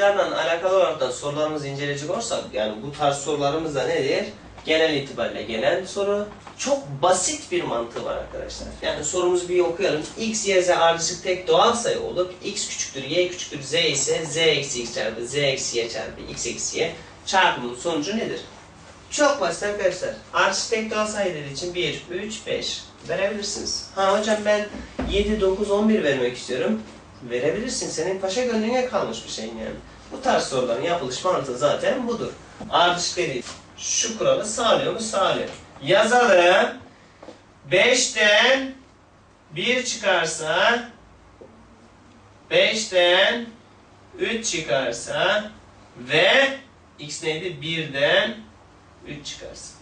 Sayılarla alakalı olarak da sorularımızı inceleyecek olursak yani bu tarz sorularımız da nedir? Genel itibariyle gelen soru. Çok basit bir mantığı var arkadaşlar. Yani sorumuzu bir okuyalım. x, y, z ardışık tek doğal sayı olup x küçüktür, y küçüktür, z ise z eksi x çarpı z eksi y çarpı x eksi y çarpımının sonucu nedir? Çok basit arkadaşlar. Ardışık tek doğal sayılar için 1, 3, 5 verebilirsiniz. Ha hocam ben 7, 9, 11 vermek istiyorum. Verebilirsin. Senin paşa gönlüne kalmış bir şey yani. Bu tarz soruların yapılış mantığı zaten budur. Ardışık dediği şu kuralı sağlıyor mu? Sağlıyor. Yazalım. 5'ten 1 çıkarsa 5'ten 3 çıkarsa ve x neydi? 1'den 3 çıkarsın.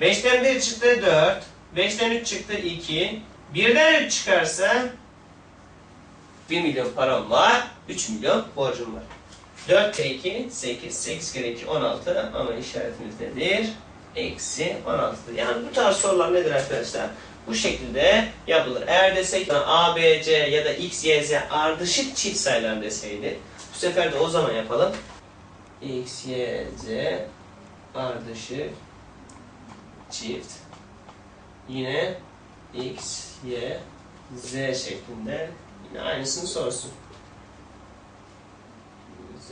5'ten 1 çıktı 4. 5'ten 3 çıktı 2. 1'den 3 çıkarsa 1 milyon param var. 3 milyon borcum var. 4 kere 2 8. 8 kere 2 16 ama işaretimiz nedir? Eksi 16. Yani bu tarz sorular nedir arkadaşlar? Bu şekilde yapılır. Eğer desek A, B, C ya da X, Y, Z ardışık çift sayılar deseydi bu sefer de o zaman yapalım. X, Y, Z ardışık çift yine x, y, z şeklinde yine aynısını sorsun. z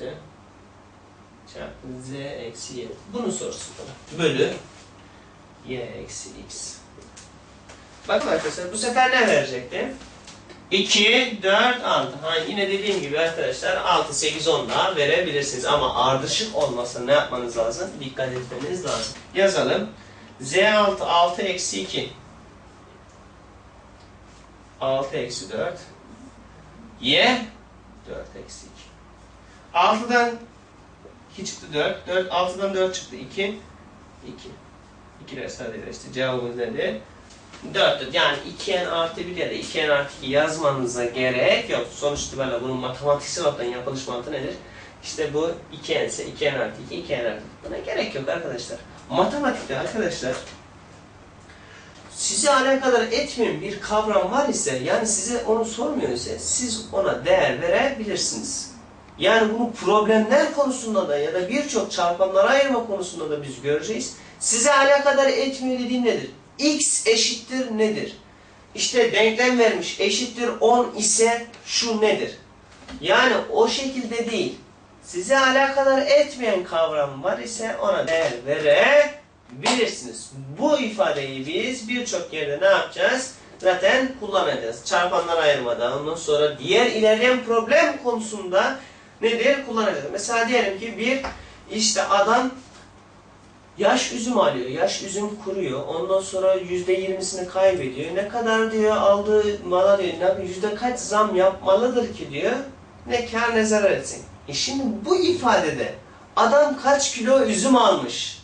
çarpı z eksi y. Bunu sorsun bana. Bölü y eksi x. Bakın arkadaşlar bu sefer ne verecekti? 2, 4, 6. Ha, yine dediğim gibi arkadaşlar 6, 8, 10 daha verebilirsiniz. Ama ardışık olmasa ne yapmanız lazım? Dikkat etmeniz lazım. Yazalım. Z6, 6 eksi 2. 6 eksi 4. Y 4 eksi 2. 6'dan 2 çıktı 4. 4 6'dan 4 çıktı 2. 2. 2'ler sadeleşti. Cevabımız nedir? 4'tür. Yani 2n artı 1 ya da 2n artı 2 yazmanıza gerek yok. Sonuç itibariyle bunun matematiksel olarak yapılış mantığı nedir? İşte bu 2n ise 2n artı 2, 2n artı 2. Buna gerek yok arkadaşlar. Matematikte arkadaşlar sizi alakadar etmeyen bir kavram var ise yani size onu sormuyor ise siz ona değer verebilirsiniz. Yani bunu problemler konusunda da ya da birçok çarpanlara ayırma konusunda da biz göreceğiz. Size alakadar etmiyor dediğim nedir? X eşittir nedir? İşte denklem vermiş eşittir 10 ise şu nedir? Yani o şekilde değil. Size alakadar etmeyen kavram var ise ona değer verebilirsiniz. Bu ifadeyi biz birçok yerde ne yapacağız? Zaten kullanacağız. Çarpanlar ayırmada ondan sonra diğer ilerleyen problem konusunda nedir? Kullanacağız. Mesela diyelim ki bir işte adam Yaş üzüm alıyor. Yaş üzüm kuruyor. Ondan sonra yüzde yirmisini kaybediyor. Ne kadar diyor aldığı mala diyor. Yüzde kaç zam yapmalıdır ki diyor. Ne kar ne zarar etsin. E şimdi bu ifadede adam kaç kilo üzüm almış?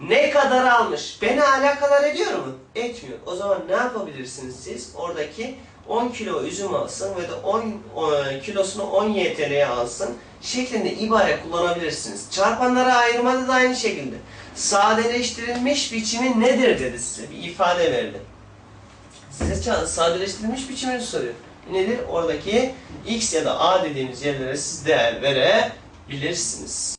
Ne kadar almış? Beni alakadar ediyor mu? Etmiyor. O zaman ne yapabilirsiniz siz? Oradaki 10 kilo üzüm alsın ve de 10 e, kilosunu 10 YTL'ye alsın şeklinde ibare kullanabilirsiniz. Çarpanlara ayırmada da aynı şekilde. Sadeleştirilmiş biçimi nedir dedi size. Bir ifade verdi. Size sadeleştirilmiş biçimini soruyor. Nedir? Oradaki x ya da a dediğimiz yerlere siz değer verebilirsiniz.